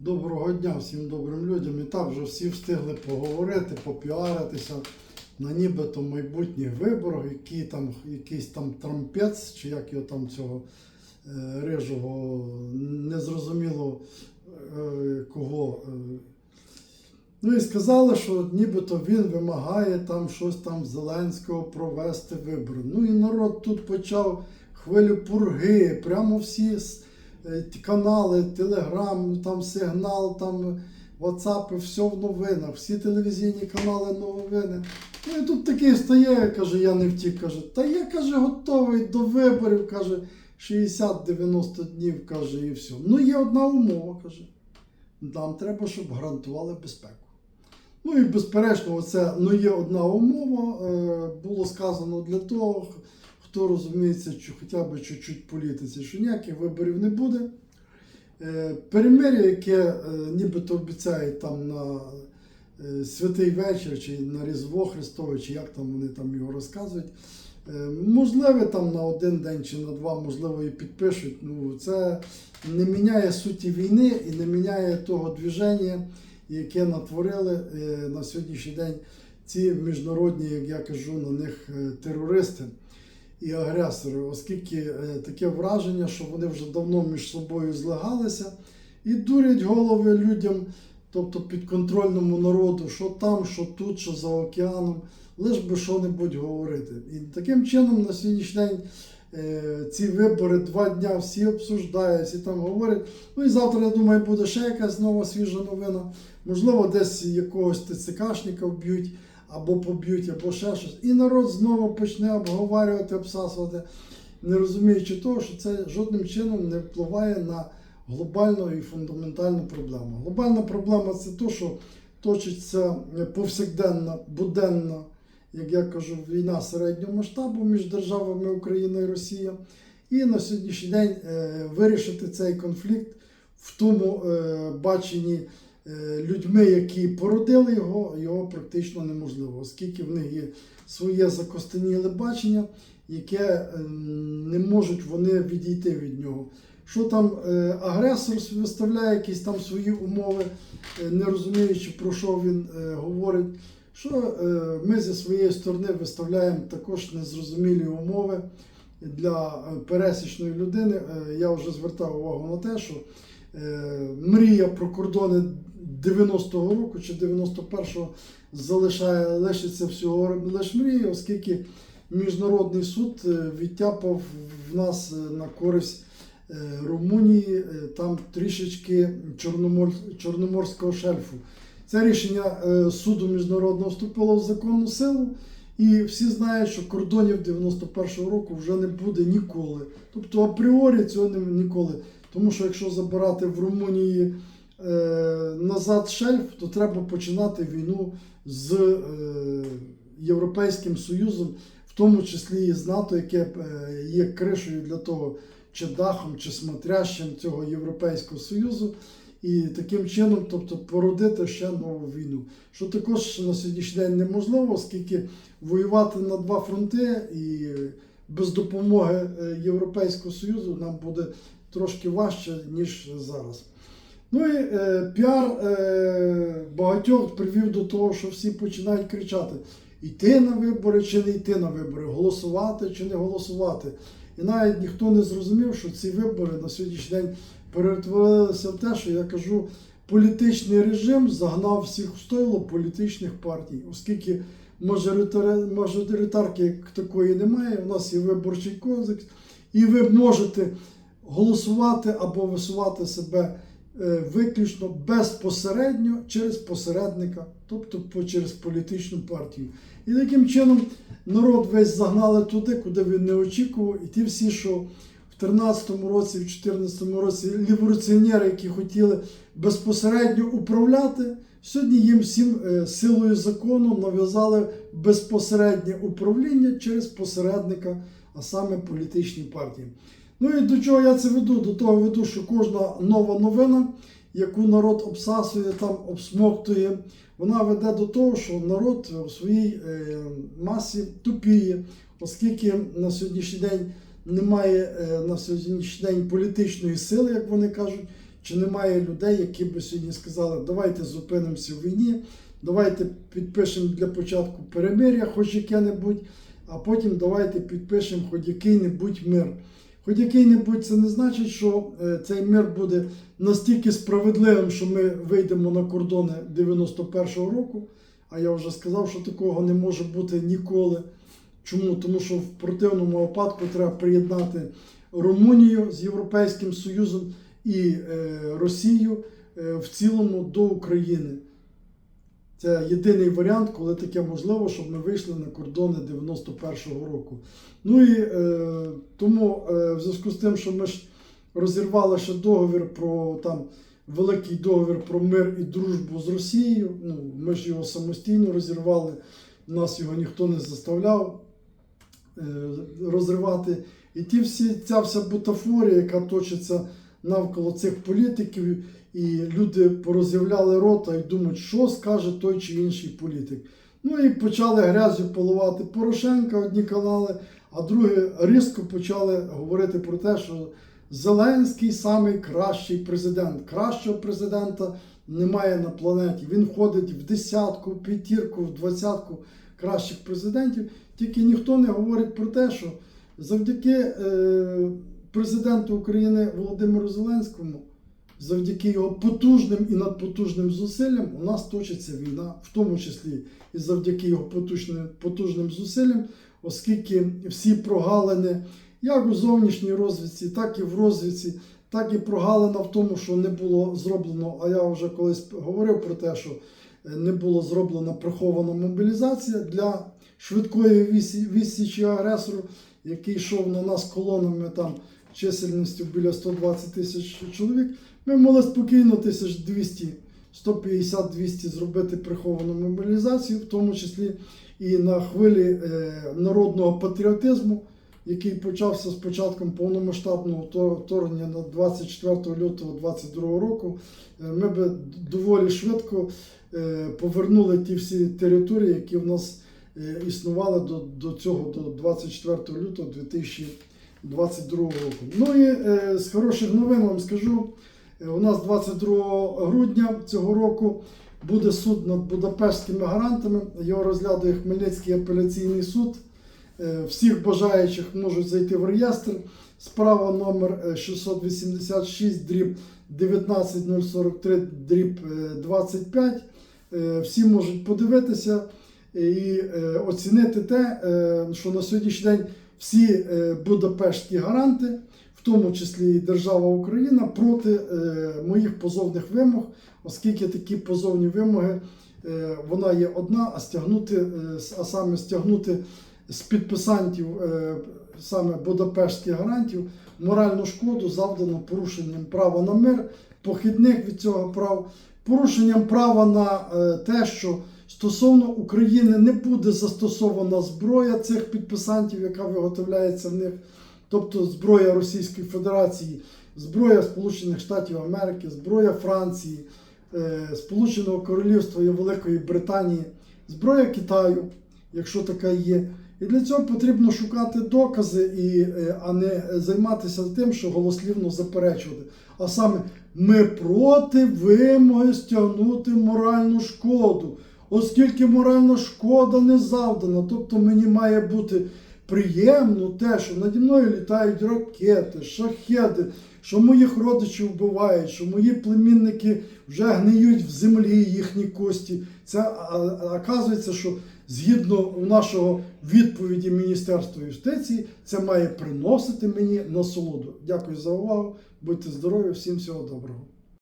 Доброго дня всім добрим людям. І так вже всі встигли поговорити, попіаритися на нібито майбутніх виборах, які там, якийсь там трампець, чи як його там цього е, рижого, незрозуміло е, кого. е. Ну і сказали, що нібито він вимагає там щось там Зеленського провести вибори. Ну і народ тут почав хвилю пурги, прямо всі канали, Телеграм, там сигнал, там WhatsApp, все в новинах, всі телевізійні канали новини. Ну і тут такий стає, каже, я не втік, каже, та я каже, готовий до виборів, каже, 60-90 днів, каже, і все. Ну є одна умова, каже. Нам треба, щоб гарантували безпеку. Ну і безперечно, оце ну є одна умова, е, було сказано для того, хто розуміється, що хоча б чуть-чуть політиці, що ніяких виборів не буде. Е, перемир'я, яке е, нібито обіцяють там на е, святий вечір, чи на Різдво Христове, чи як там вони там його розказують. Можливо, там на один день чи на два, можливо, і підпишуть. Ну, це не міняє суті війни і не міняє того движення, яке натворили на сьогоднішній день ці міжнародні, як я кажу, на них терористи і агресори, оскільки е, таке враження, що вони вже давно між собою злагалися і дурять голови людям, тобто підконтрольному народу, що там, що тут, що за океаном, лиш би що-небудь говорити. І таким чином на сьогоднішній день е, ці вибори два дня всі обсуждають, всі там говорять. Ну і завтра, я думаю, буде ще якась нова свіжа новина. Можливо, десь якогось ТЦКшника вб'ють або поб'ють, або ще щось. І народ знову почне обговорювати, обсасувати, не розуміючи того, що це жодним чином не впливає на глобальну і фундаментальну проблему. Глобальна проблема це те, що точиться повсякденна, буденна, як я кажу, війна середнього масштабу між державами Україна і Росія. І на сьогоднішній день е, вирішити цей конфлікт в тому е, баченні людьми, які породили його, його практично неможливо, оскільки в них є своє закостеніле бачення, яке е, не можуть вони відійти від нього. Що там е, агресор виставляє якісь там свої умови, е, не розуміючи, про що він е, говорить. Що е, ми зі своєї сторони виставляємо також незрозумілі умови для е, пересічної людини. Е, я вже звертав увагу на те, що е, мрія про кордони 90-го року чи 91-го залишає лишиться всього лише мрією, оскільки міжнародний суд е, відтяпав в нас е, на користь е, Румунії там трішечки Чорномор... Чорноморського шельфу. Це рішення суду міжнародного вступило в законну силу, і всі знають, що кордонів 91-го року вже не буде ніколи. Тобто апріорі цього не ніколи. Тому що якщо забирати в Румунії назад шельф, то треба починати війну з е, Європейським Союзом, в тому числі і з НАТО, яке е, є кришею для того, чи дахом, чи смотрящим цього Європейського Союзу. І таким чином, тобто, породити ще нову війну. Що також на сьогоднішній день неможливо, оскільки воювати на два фронти і без допомоги е, Європейського Союзу нам буде трошки важче, ніж зараз. Ну і е, піар е, багатьох привів до того, що всі починають кричати: йти на вибори чи не йти на вибори, голосувати чи не голосувати. І навіть ніхто не зрозумів, що ці вибори на сьогоднішній день перетворилися в те, що я кажу, політичний режим загнав всіх в стойло політичних партій, оскільки мажоритарки як такої немає. У нас є виборчий кодекс, і ви можете голосувати або висувати себе виключно безпосередньо через посередника, тобто через політичну партію. І таким чином народ весь загнали туди, куди він не очікував, і ті всі, що в 13-му році, в 14-му році ліворуціонери, які хотіли безпосередньо управляти, сьогодні їм всім е, силою закону нав'язали безпосереднє управління через посередника, а саме політичні партії. Ну і до чого я це веду? До того веду, що кожна нова новина, яку народ обсасує, там обсмоктує, вона веде до того, що народ в своїй е, масі тупіє, оскільки на сьогоднішній день немає е, на сьогоднішній день політичної сили, як вони кажуть, чи немає людей, які би сьогодні сказали, давайте зупинимося в війні, давайте підпишемо для початку перемир'я, хоч яке-небудь, а потім давайте підпишемо хоч який-небудь мир. Хоч який-небудь це не значить, що е, цей мир буде настільки справедливим, що ми вийдемо на кордони 91-го року. А я вже сказав, що такого не може бути ніколи. Чому? Тому що в противному випадку треба приєднати Румунію з Європейським Союзом і е, Росію е, в цілому до України. Це єдиний варіант, коли таке можливо, щоб ми вийшли на кордони 91-го року. Ну і е, тому, е, в зв'язку з тим, що ми ж розірвали ще договір про там великий договір про мир і дружбу з Росією. Ну, ми ж його самостійно розірвали, нас його ніхто не заставляв е, розривати. І ті всі, ця вся бутафорія, яка точиться навколо цих політиків, і люди пороз'являли рота і думають, що скаже той чи інший політик. Ну і почали грязю поливати Порошенка одні канали, а другі різко почали говорити про те, що Зеленський самий кращий президент. Кращого президента немає на планеті. Він входить в десятку, в п'ятірку, в двадцятку кращих президентів. Тільки ніхто не говорить про те, що завдяки е, президенту України Володимиру Зеленському, завдяки його потужним і надпотужним зусиллям, у нас точиться війна, в тому числі і завдяки його потужним, потужним зусиллям, оскільки всі прогалини, як у зовнішній розвідці, так і в розвідці, так і прогалина в тому, що не було зроблено. А я вже колись говорив про те, що е, не було зроблена прихована мобілізація для швидкої вісі- відсічі агресору, який йшов на нас колонами там чисельністю біля 120 тисяч чоловік. Ми могли спокійно 1200, 150-200 зробити приховану мобілізацію, в тому числі і на хвилі е, народного патріотизму, який почався з початком повномасштабного вторгнення на 24 лютого 2022 року. Е, Ми би доволі швидко е, повернули ті всі території, які в нас існували до, до цього, до 24 лютого 2022 року. Ну і е, з хороших новин вам скажу. Е, У нас 22 грудня цього року буде суд над Будапештськими гарантами. Його розглядує Хмельницький апеляційний суд. Е, Всіх бажаючих можуть зайти в реєстр. Справа номер е, 686 дріб 19043 дріб е, 25. Е, Всі можуть подивитися і е, оцінити те, е, що на сьогоднішній день всі е, будапештські гаранти, в тому числі і держава Україна, проти е, моїх позовних вимог, оскільки такі позовні вимоги е, вона є одна, а стягнути, а саме стягнути з підписантів саме Будапештських гарантів моральну шкоду завдано порушенням права на мир, похідних від цього прав, порушенням права на те, що стосовно України не буде застосована зброя цих підписантів, яка виготовляється в них, тобто зброя Російської Федерації, зброя Сполучених Штатів Америки, зброя Франції, е, Сполученого Королівства і Великої Британії, зброя Китаю, якщо така є. І для цього потрібно шукати докази, і, е, а не займатися тим, що голослівно заперечувати. А саме ми проти вимоги стягнути моральну шкоду, оскільки моральна шкода не завдана. Тобто мені має бути приємно те, що наді мною літають ракети, шахеди, що моїх родичів вбивають, що мої племінники вже гниють в землі їхні кості. Це а, оказується, що згідно нашого відповіді Міністерства юстиції, це має приносити мені насолоду. Дякую за увагу. Будьте здорові, всім всього доброго.